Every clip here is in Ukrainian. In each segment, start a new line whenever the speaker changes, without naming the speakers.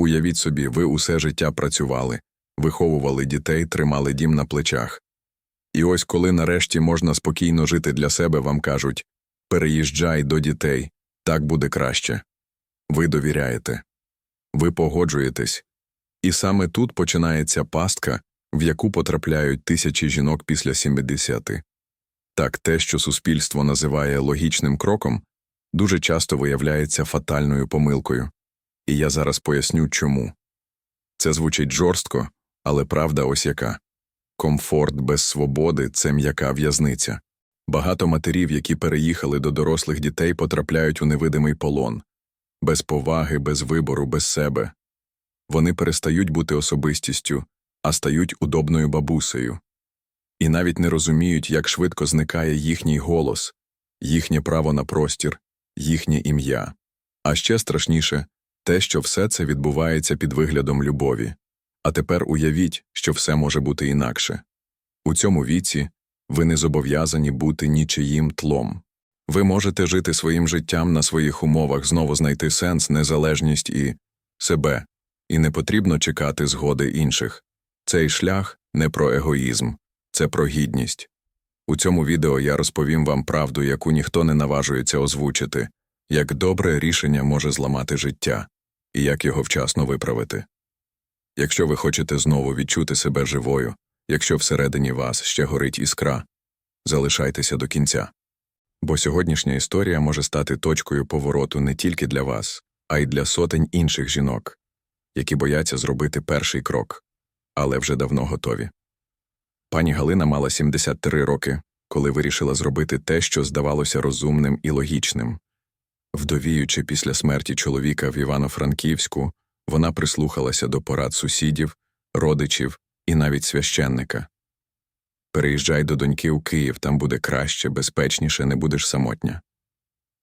Уявіть собі, ви усе життя працювали, виховували дітей, тримали дім на плечах. І ось коли нарешті можна спокійно жити для себе, вам кажуть переїжджай до дітей, так буде краще. Ви довіряєте, ви погоджуєтесь. І саме тут починається пастка, в яку потрапляють тисячі жінок після 70. Так, те, що суспільство називає логічним кроком, дуже часто виявляється фатальною помилкою. І я зараз поясню чому. Це звучить жорстко, але правда ось яка. Комфорт без свободи це м'яка в'язниця. Багато матерів, які переїхали до дорослих дітей, потрапляють у невидимий полон без поваги, без вибору, без себе. Вони перестають бути особистістю, а стають удобною бабусею. І навіть не розуміють, як швидко зникає їхній голос, їхнє право на простір, їхнє ім'я. А ще страшніше те, що все це відбувається під виглядом любові. А тепер уявіть, що все може бути інакше. У цьому віці ви не зобов'язані бути нічиїм тлом. Ви можете жити своїм життям на своїх умовах, знову знайти сенс, незалежність і себе, і не потрібно чекати згоди інших. Цей шлях не про егоїзм, це про гідність. У цьому відео я розповім вам правду, яку ніхто не наважується озвучити, як добре рішення може зламати життя, і як його вчасно виправити. Якщо ви хочете знову відчути себе живою, якщо всередині вас ще горить іскра, залишайтеся до кінця. Бо сьогоднішня історія може стати точкою повороту не тільки для вас, а й для сотень інших жінок, які бояться зробити перший крок, але вже давно готові. Пані Галина мала 73 роки, коли вирішила зробити те, що здавалося розумним і логічним. Вдовіючи після смерті чоловіка в Івано-Франківську, вона прислухалася до порад сусідів, родичів і навіть священника. Переїжджай до доньки у Київ, там буде краще, безпечніше, не будеш самотня.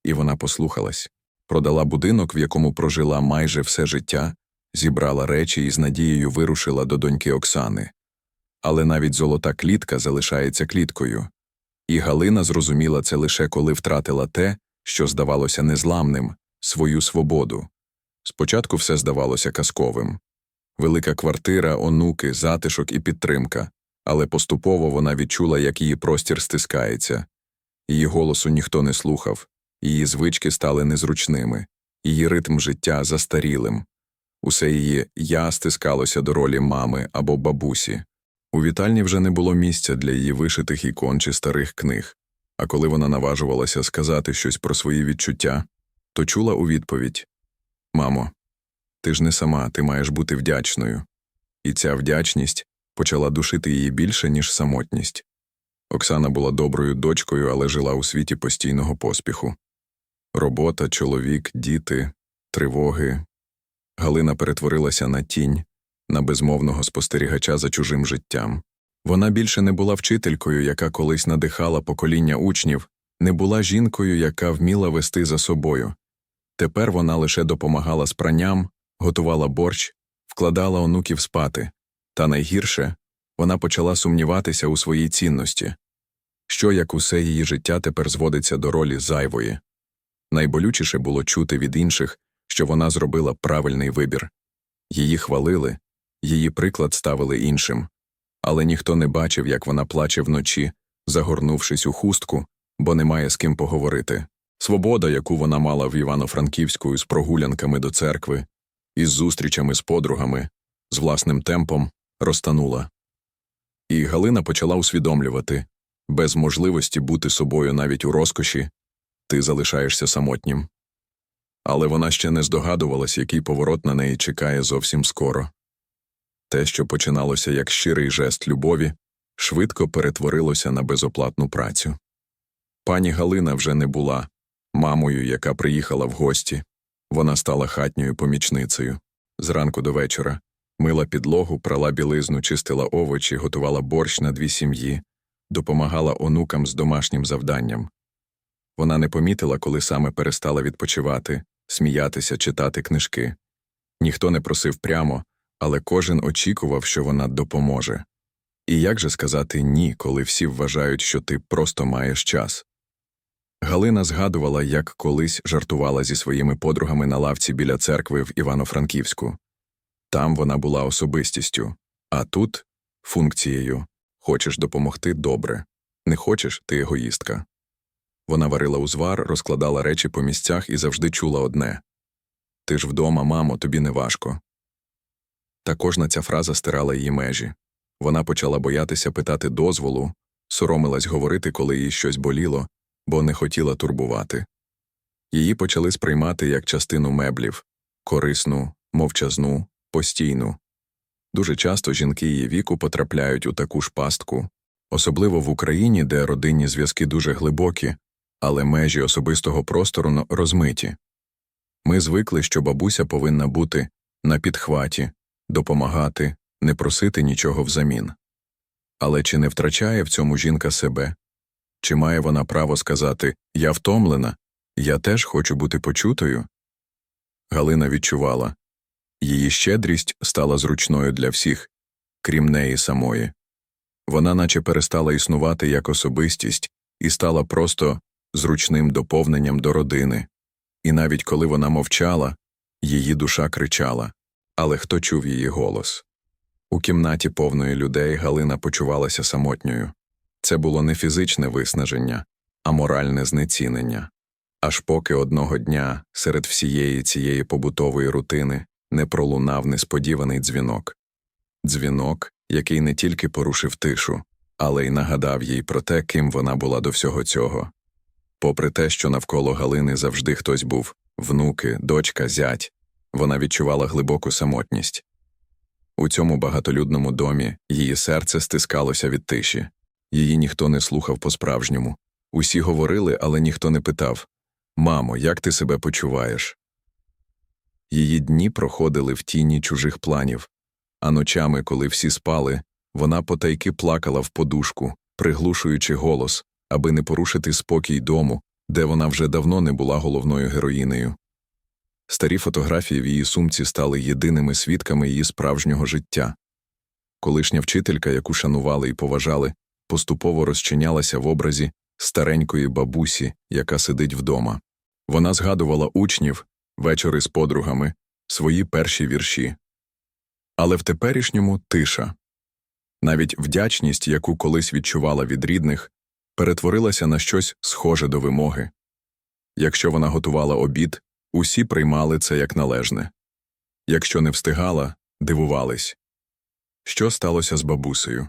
І вона послухалась продала будинок, в якому прожила майже все життя, зібрала речі і з надією вирушила до доньки Оксани. Але навіть золота клітка залишається кліткою. І Галина зрозуміла це лише коли втратила те, що здавалося незламним свою свободу. Спочатку все здавалося казковим велика квартира, онуки, затишок і підтримка, але поступово вона відчула, як її простір стискається. Її голосу ніхто не слухав, її звички стали незручними, її ритм життя застарілим. Усе її я стискалося до ролі мами або бабусі. У вітальні вже не було місця для її вишитих ікон чи старих книг, а коли вона наважувалася сказати щось про свої відчуття, то чула у відповідь Мамо, ти ж не сама, ти маєш бути вдячною. І ця вдячність почала душити її більше, ніж самотність. Оксана була доброю дочкою, але жила у світі постійного поспіху. Робота, чоловік, діти, тривоги. Галина перетворилася на тінь, на безмовного спостерігача за чужим життям. Вона більше не була вчителькою, яка колись надихала покоління учнів, не була жінкою, яка вміла вести за собою. Тепер вона лише допомагала з пранням, готувала борщ, вкладала онуків спати, та найгірше вона почала сумніватися у своїй цінності, що як усе її життя тепер зводиться до ролі зайвої. Найболючіше було чути від інших, що вона зробила правильний вибір. Її хвалили, її приклад ставили іншим, але ніхто не бачив, як вона плаче вночі, загорнувшись у хустку, бо немає з ким поговорити. Свобода, яку вона мала в Івано-Франківську з прогулянками до церкви, із зустрічами з подругами, з власним темпом, розтанула. І Галина почала усвідомлювати без можливості бути собою навіть у розкоші, ти залишаєшся самотнім. Але вона ще не здогадувалась, який поворот на неї чекає зовсім скоро. Те, що починалося як щирий жест любові, швидко перетворилося на безоплатну працю. Пані Галина вже не була мамою, яка приїхала в гості, вона стала хатньою помічницею. Зранку до вечора мила підлогу, прала білизну, чистила овочі, готувала борщ на дві сім'ї, допомагала онукам з домашнім завданням. Вона не помітила, коли саме перестала відпочивати, сміятися, читати книжки. Ніхто не просив прямо, але кожен очікував, що вона допоможе. І як же сказати ні, коли всі вважають, що ти просто маєш час? Галина згадувала, як колись жартувала зі своїми подругами на лавці біля церкви в Івано-Франківську. Там вона була особистістю, а тут функцією. Хочеш допомогти добре. Не хочеш ти егоїстка. Вона варила узвар, розкладала речі по місцях і завжди чула одне Ти ж вдома, мамо, тобі не важко. Та кожна ця фраза стирала її межі. Вона почала боятися питати дозволу, соромилась говорити, коли їй щось боліло, бо не хотіла турбувати. Її почали сприймати як частину меблів корисну, мовчазну, постійну. Дуже часто жінки її віку потрапляють у таку ж пастку, особливо в Україні, де родинні зв'язки дуже глибокі, але межі особистого простору розмиті. Ми звикли, що бабуся повинна бути на підхваті, допомагати, не просити нічого взамін. Але чи не втрачає в цьому жінка себе? Чи має вона право сказати Я втомлена, я теж хочу бути почутою? Галина відчувала її щедрість стала зручною для всіх, крім неї самої. Вона наче перестала існувати як особистість і стала просто зручним доповненням до родини. І навіть коли вона мовчала, її душа кричала, але хто чув її голос? У кімнаті повної людей Галина почувалася самотньою. Це було не фізичне виснаження, а моральне знецінення. Аж поки одного дня серед всієї цієї побутової рутини не пролунав несподіваний дзвінок. Дзвінок, який не тільки порушив тишу, але й нагадав їй про те, ким вона була до всього цього. Попри те, що навколо Галини завжди хтось був внуки, дочка, зять, вона відчувала глибоку самотність. У цьому багатолюдному домі її серце стискалося від тиші. Її ніхто не слухав по-справжньому. Усі говорили, але ніхто не питав Мамо, як ти себе почуваєш? Її дні проходили в тіні чужих планів, а ночами, коли всі спали, вона потайки плакала в подушку, приглушуючи голос, аби не порушити спокій дому, де вона вже давно не була головною героїнею. Старі фотографії в її сумці стали єдиними свідками її справжнього життя. Колишня вчителька, яку шанували і поважали, поступово розчинялася в образі старенької бабусі, яка сидить вдома. Вона згадувала учнів, вечори з подругами, свої перші вірші. Але в теперішньому тиша. Навіть вдячність, яку колись відчувала від рідних, перетворилася на щось схоже до вимоги. Якщо вона готувала обід, усі приймали це як належне. Якщо не встигала, дивувались. Що сталося з бабусею?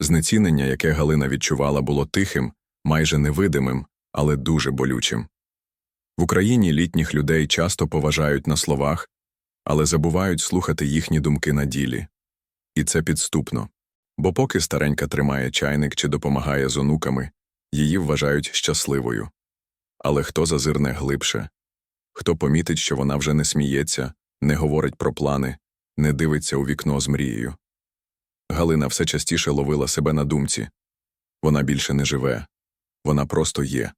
Знецінення, яке Галина відчувала, було тихим, майже невидимим, але дуже болючим. В Україні літніх людей часто поважають на словах, але забувають слухати їхні думки на ділі. І це підступно. Бо поки старенька тримає чайник чи допомагає з онуками, її вважають щасливою. Але хто зазирне глибше? Хто помітить, що вона вже не сміється, не говорить про плани, не дивиться у вікно з мрією? Галина все частіше ловила себе на думці. Вона більше не живе, вона просто є.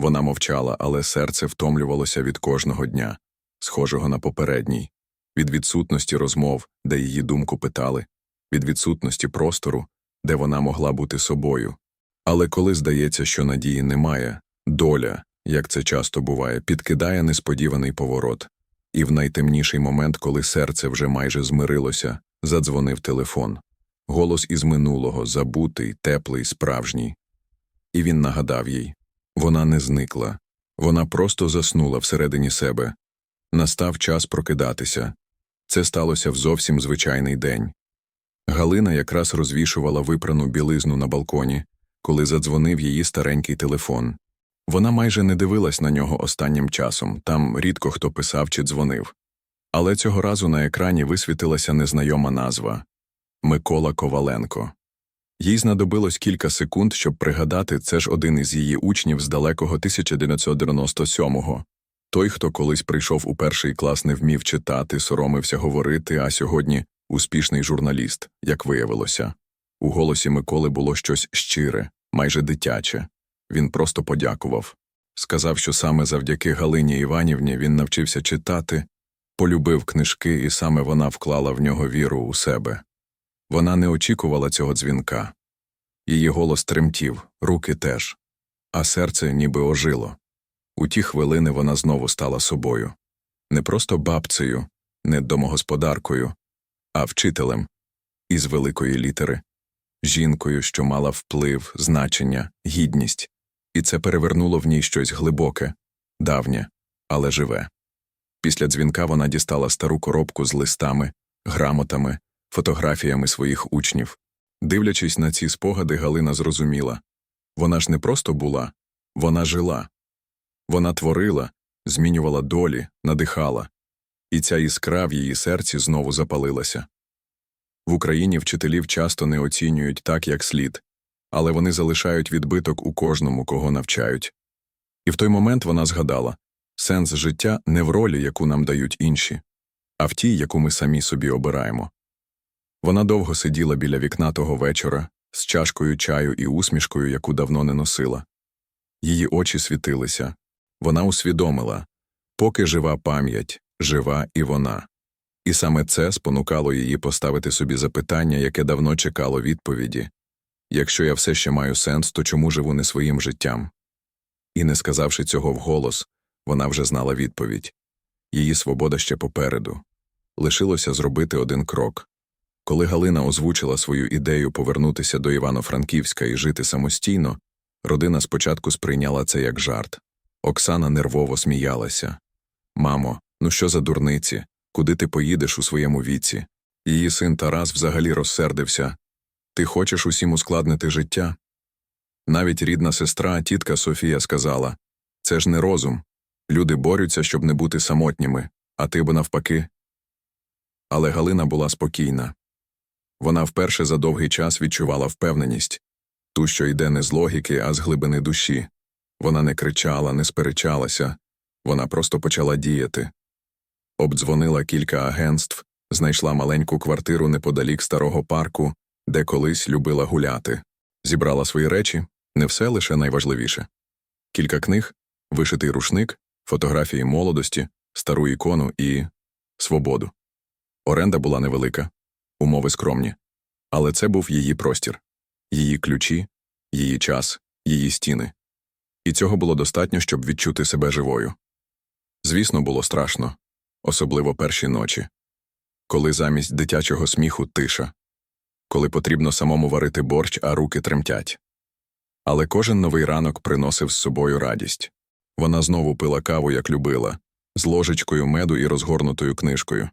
Вона мовчала, але серце втомлювалося від кожного дня, схожого на попередній, від відсутності розмов, де її думку питали, від відсутності простору, де вона могла бути собою. Але коли здається, що надії немає, доля, як це часто буває, підкидає несподіваний поворот. І в найтемніший момент, коли серце вже майже змирилося, задзвонив телефон. Голос із минулого, забутий, теплий, справжній. І він нагадав їй вона не зникла, вона просто заснула всередині себе. Настав час прокидатися. Це сталося в зовсім звичайний день. Галина якраз розвішувала випрану білизну на балконі, коли задзвонив її старенький телефон. Вона майже не дивилась на нього останнім часом, там рідко хто писав чи дзвонив. Але цього разу на екрані висвітилася незнайома назва Микола Коваленко. Їй знадобилось кілька секунд, щоб пригадати, це ж один із її учнів з далекого 1997-го. Той, хто колись прийшов у перший клас, не вмів читати, соромився говорити, а сьогодні успішний журналіст, як виявилося. У голосі Миколи було щось щире, майже дитяче. Він просто подякував. Сказав, що саме завдяки Галині Іванівні він навчився читати, полюбив книжки, і саме вона вклала в нього віру у себе. Вона не очікувала цього дзвінка. Її голос тремтів, руки теж, а серце ніби ожило. У ті хвилини вона знову стала собою. Не просто бабцею, не домогосподаркою, а вчителем із великої літери, жінкою, що мала вплив, значення, гідність, і це перевернуло в ній щось глибоке, давнє, але живе. Після дзвінка вона дістала стару коробку з листами, грамотами, фотографіями своїх учнів. Дивлячись на ці спогади, Галина зрозуміла вона ж не просто була, вона жила. Вона творила, змінювала долі, надихала, і ця іскра в її серці знову запалилася. В Україні вчителів часто не оцінюють так, як слід, але вони залишають відбиток у кожному, кого навчають. І в той момент вона згадала сенс життя не в ролі, яку нам дають інші, а в тій, яку ми самі собі обираємо. Вона довго сиділа біля вікна того вечора з чашкою чаю і усмішкою, яку давно не носила. Її очі світилися. Вона усвідомила поки жива пам'ять, жива і вона. І саме це спонукало її поставити собі запитання, яке давно чекало відповіді якщо я все ще маю сенс, то чому живу не своїм життям? І, не сказавши цього вголос, вона вже знала відповідь її свобода ще попереду. Лишилося зробити один крок. Коли Галина озвучила свою ідею повернутися до Івано-Франківська і жити самостійно, родина спочатку сприйняла це як жарт. Оксана нервово сміялася. Мамо, ну що за дурниці? Куди ти поїдеш у своєму віці? Її син Тарас взагалі розсердився. Ти хочеш усім ускладнити життя? Навіть рідна сестра, тітка Софія сказала це ж не розум. Люди борються, щоб не бути самотніми, а ти б навпаки. Але Галина була спокійна. Вона вперше за довгий час відчувала впевненість ту, що йде не з логіки, а з глибини душі. Вона не кричала, не сперечалася, вона просто почала діяти. Обдзвонила кілька агентств, знайшла маленьку квартиру неподалік старого парку, де колись любила гуляти, зібрала свої речі, не все лише найважливіше. Кілька книг, вишитий рушник, фотографії молодості, стару ікону і свободу. Оренда була невелика, умови скромні, але це був її простір, її ключі, її час, її стіни. І цього було достатньо, щоб відчути себе живою. Звісно, було страшно, особливо перші ночі, коли замість дитячого сміху тиша, коли потрібно самому варити борщ, а руки тремтять. Але кожен новий ранок приносив з собою радість. Вона знову пила каву, як любила, з ложечкою меду і розгорнутою книжкою.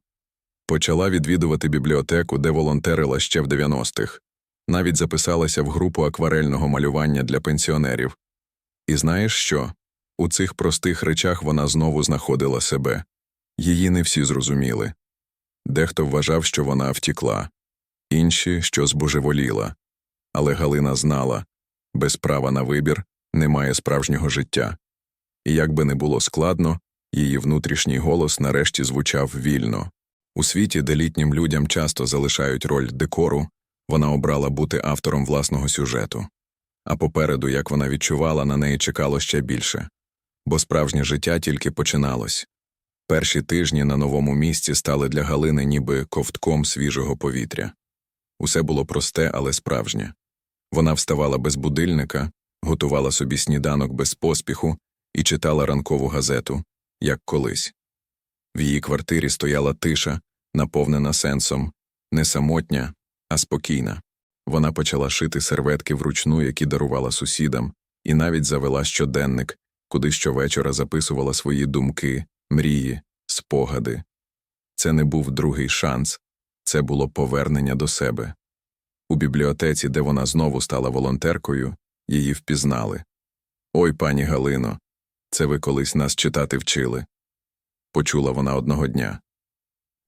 Почала відвідувати бібліотеку, де волонтерила ще в 90-х, навіть записалася в групу акварельного малювання для пенсіонерів. І знаєш що? У цих простих речах вона знову знаходила себе. Її не всі зрозуміли. Дехто вважав, що вона втікла, інші, що збожеволіла. Але Галина знала без права на вибір немає справжнього життя. І як би не було складно, її внутрішній голос нарешті звучав вільно. У світі, де літнім людям часто залишають роль декору, вона обрала бути автором власного сюжету. А попереду, як вона відчувала, на неї чекало ще більше, бо справжнє життя тільки починалось. Перші тижні на новому місці стали для Галини ніби ковтком свіжого повітря. Усе було просте, але справжнє. Вона вставала без будильника, готувала собі сніданок без поспіху і читала ранкову газету, як колись. В її квартирі стояла тиша, наповнена сенсом, не самотня, а спокійна. Вона почала шити серветки вручну, які дарувала сусідам, і навіть завела щоденник, куди щовечора записувала свої думки, мрії, спогади. Це не був другий шанс, це було повернення до себе. У бібліотеці, де вона знову стала волонтеркою, її впізнали. Ой, пані Галино, це ви колись нас читати вчили. Почула вона одного дня.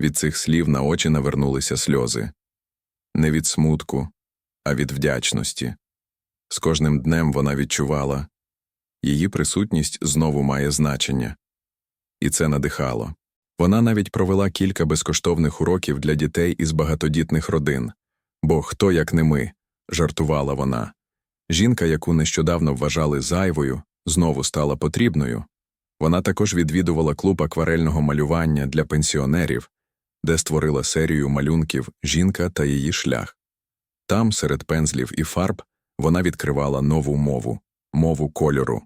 Від цих слів на очі навернулися сльози не від смутку, а від вдячності. З кожним днем вона відчувала її присутність знову має значення, і це надихало. Вона навіть провела кілька безкоштовних уроків для дітей із багатодітних родин. Бо хто, як не ми, жартувала вона. Жінка, яку нещодавно вважали зайвою, знову стала потрібною. Вона також відвідувала клуб акварельного малювання для пенсіонерів, де створила серію малюнків Жінка та її шлях. Там, серед пензлів і фарб, вона відкривала нову мову мову кольору.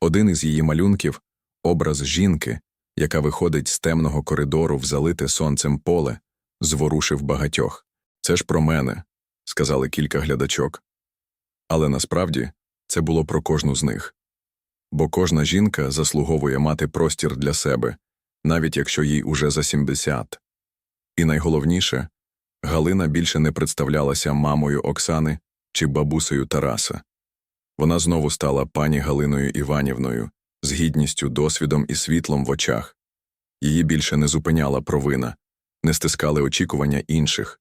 Один із її малюнків образ жінки, яка виходить з темного коридору в залите сонцем поле, зворушив багатьох. Це ж про мене, сказали кілька глядачок. Але насправді це було про кожну з них. Бо кожна жінка заслуговує мати простір для себе, навіть якщо їй уже за 70. І найголовніше, Галина більше не представлялася мамою Оксани чи бабусею Тараса. Вона знову стала пані Галиною Іванівною, з гідністю, досвідом і світлом в очах. Її більше не зупиняла провина, не стискали очікування інших.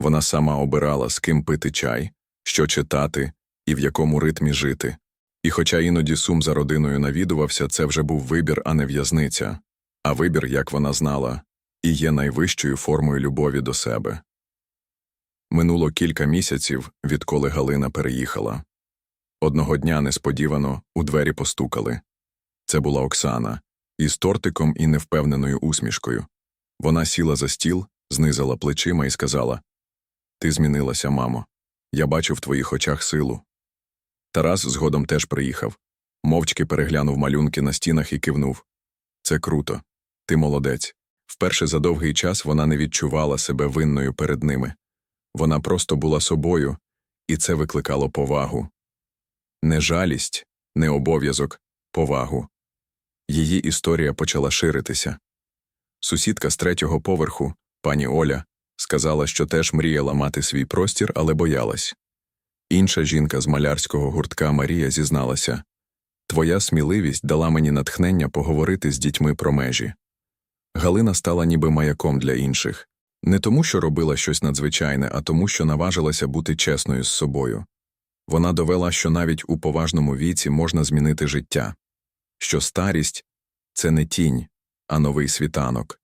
Вона сама обирала, з ким пити чай, що читати і в якому ритмі жити. І хоча іноді сум за родиною навідувався, це вже був вибір, а не в'язниця. А вибір, як вона знала, і є найвищою формою любові до себе. Минуло кілька місяців, відколи Галина переїхала. Одного дня несподівано у двері постукали. Це була Оксана, із тортиком і невпевненою усмішкою. Вона сіла за стіл, знизила плечима і сказала Ти змінилася, мамо. Я бачу в твоїх очах силу. Тарас згодом теж приїхав. Мовчки переглянув малюнки на стінах і кивнув. Це круто. Ти молодець. Вперше за довгий час вона не відчувала себе винною перед ними. Вона просто була собою, і це викликало повагу. Не жалість, не обов'язок, повагу. Її історія почала ширитися. Сусідка з третього поверху, пані Оля, сказала, що теж мріяла мати свій простір, але боялась. Інша жінка з малярського гуртка Марія зізналася Твоя сміливість дала мені натхнення поговорити з дітьми про межі. Галина стала ніби маяком для інших, не тому, що робила щось надзвичайне, а тому, що наважилася бути чесною з собою. Вона довела, що навіть у поважному віці можна змінити життя, що старість це не тінь, а новий світанок.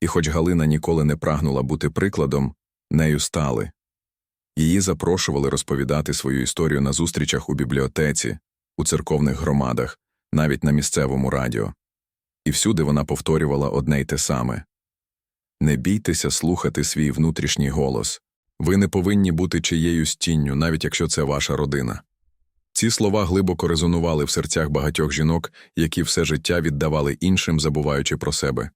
І хоч Галина ніколи не прагнула бути прикладом, нею стали. Її запрошували розповідати свою історію на зустрічах у бібліотеці, у церковних громадах, навіть на місцевому радіо. І всюди вона повторювала одне й те саме Не бійтеся слухати свій внутрішній голос. Ви не повинні бути чиєюсь тінню, навіть якщо це ваша родина. Ці слова глибоко резонували в серцях багатьох жінок, які все життя віддавали іншим, забуваючи про себе.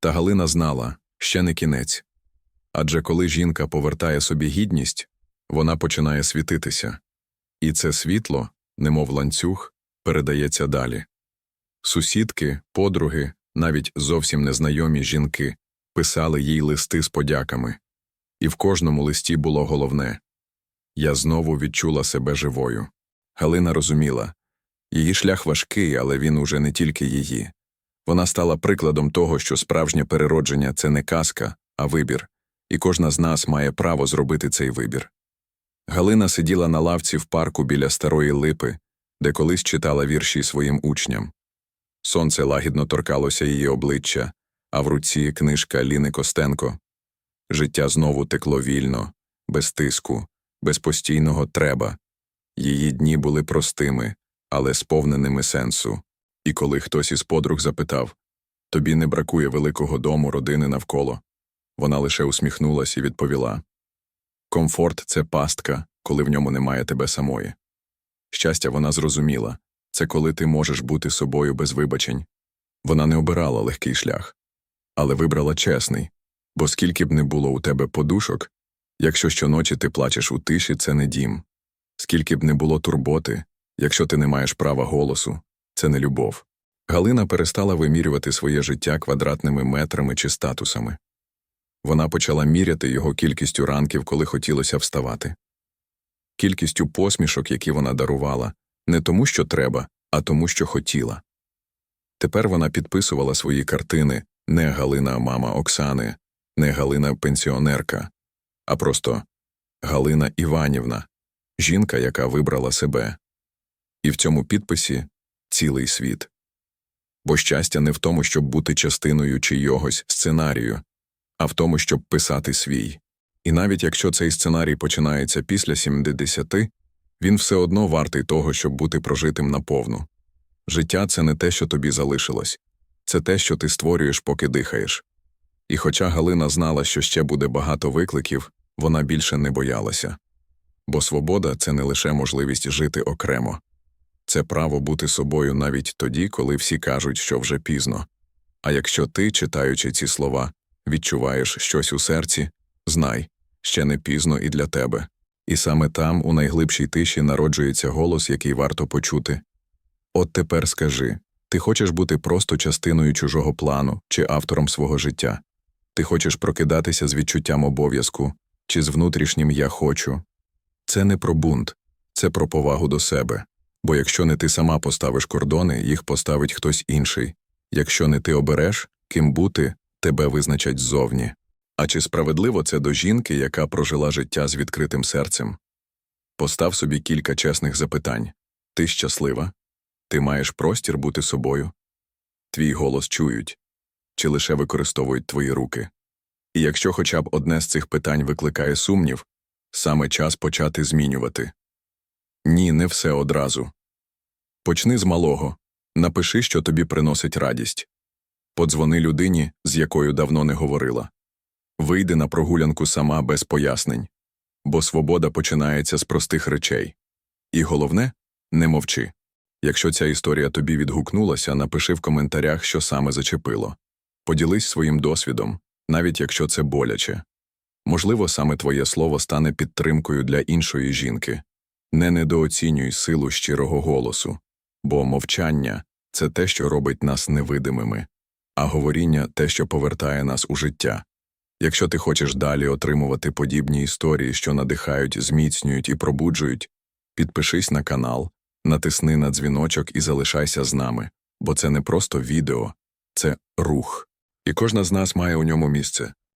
Та Галина знала ще не кінець. Адже коли жінка повертає собі гідність, вона починає світитися, і це світло, немов ланцюг, передається далі. Сусідки, подруги, навіть зовсім незнайомі жінки писали їй листи з подяками, і в кожному листі було головне я знову відчула себе живою. Галина розуміла її шлях важкий, але він уже не тільки її. Вона стала прикладом того, що справжнє переродження це не казка, а вибір, і кожна з нас має право зробити цей вибір. Галина сиділа на лавці в парку біля старої липи, де колись читала вірші своїм учням. Сонце лагідно торкалося її обличчя, а в руці книжка Ліни Костенко. Життя знову текло вільно, без тиску, без постійного треба. Її дні були простими, але сповненими сенсу. І коли хтось із подруг запитав Тобі не бракує великого дому, родини навколо, вона лише усміхнулась і відповіла Комфорт це пастка, коли в ньому немає тебе самої. Щастя, вона зрозуміла це коли ти можеш бути собою без вибачень. Вона не обирала легкий шлях, але вибрала чесний, бо скільки б не було у тебе подушок, якщо щоночі ти плачеш у тиші, це не дім. Скільки б не було турботи, якщо ти не маєш права голосу, це не любов. Галина перестала вимірювати своє життя квадратними метрами чи статусами. Вона почала міряти його кількістю ранків, коли хотілося вставати, кількістю посмішок, які вона дарувала, не тому, що треба, а тому, що хотіла. Тепер вона підписувала свої картини не Галина мама Оксани, не Галина пенсіонерка, а просто Галина Іванівна, жінка, яка вибрала себе. І в цьому підписі цілий світ. Бо щастя не в тому, щоб бути частиною чийогось сценарію, а в тому, щоб писати свій. І навіть якщо цей сценарій починається після 70, він все одно вартий того, щоб бути прожитим наповну. Життя це не те, що тобі залишилось, це те, що ти створюєш, поки дихаєш. І хоча Галина знала, що ще буде багато викликів, вона більше не боялася. Бо свобода це не лише можливість жити окремо, це право бути собою навіть тоді, коли всі кажуть, що вже пізно. А якщо ти, читаючи ці слова, відчуваєш щось у серці, знай, ще не пізно і для тебе. І саме там, у найглибшій тиші, народжується голос, який варто почути. От тепер скажи ти хочеш бути просто частиною чужого плану чи автором свого життя? Ти хочеш прокидатися з відчуттям обов'язку чи з внутрішнім я хочу? Це не про бунт, це про повагу до себе. Бо якщо не ти сама поставиш кордони, їх поставить хтось інший. Якщо не ти обереш, ким бути, тебе визначать ззовні. А чи справедливо це до жінки, яка прожила життя з відкритим серцем? Постав собі кілька чесних запитань. Ти щаслива? Ти маєш простір бути собою? Твій голос чують? Чи лише використовують твої руки? І якщо хоча б одне з цих питань викликає сумнів, саме час почати змінювати. Ні, не все одразу. Почни з малого. Напиши, що тобі приносить радість. Подзвони людині, з якою давно не говорила. Вийди на прогулянку сама без пояснень. Бо свобода починається з простих речей. І головне не мовчи. Якщо ця історія тобі відгукнулася, напиши в коментарях, що саме зачепило. Поділись своїм досвідом, навіть якщо це боляче. Можливо, саме твоє слово стане підтримкою для іншої жінки. Не недооцінюй силу щирого голосу, бо мовчання це те, що робить нас невидимими, а говоріння те, що повертає нас у життя. Якщо ти хочеш далі отримувати подібні історії, що надихають, зміцнюють і пробуджують, підпишись на канал, натисни на дзвіночок і залишайся з нами, бо це не просто відео, це рух. І кожна з нас має у ньому місце.